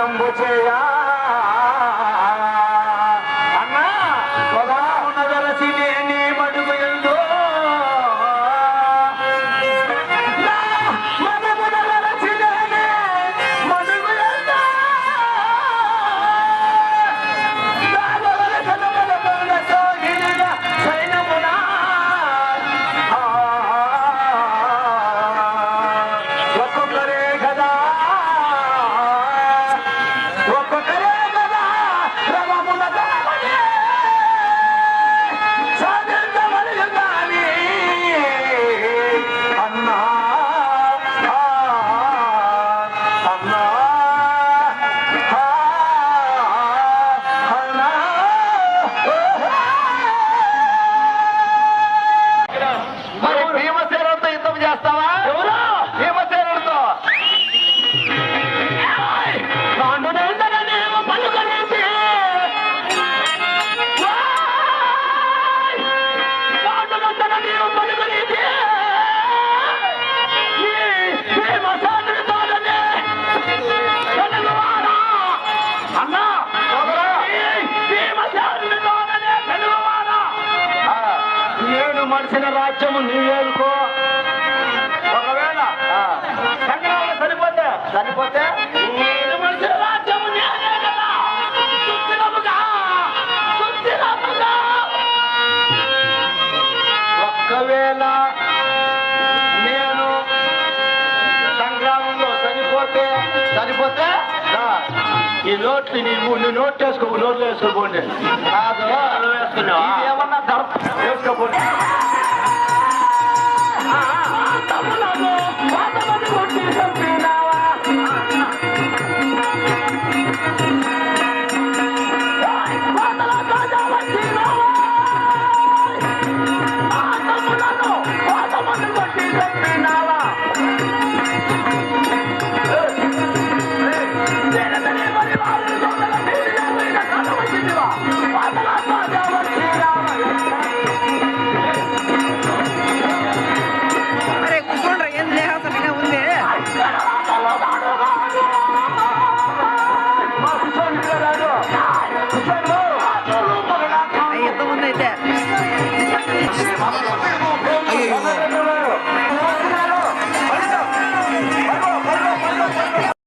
Adam Bocheya. మడిసిన రాజ్యము నీవేలుకో ఒకవేళ సంగ్రహాలు సరిపోతే ఒకవేళ నేను ఈ నోట్లు నీ నోట్లు వేసుకో నోట్లు వేసుకోండి కాదు ఏమన్నా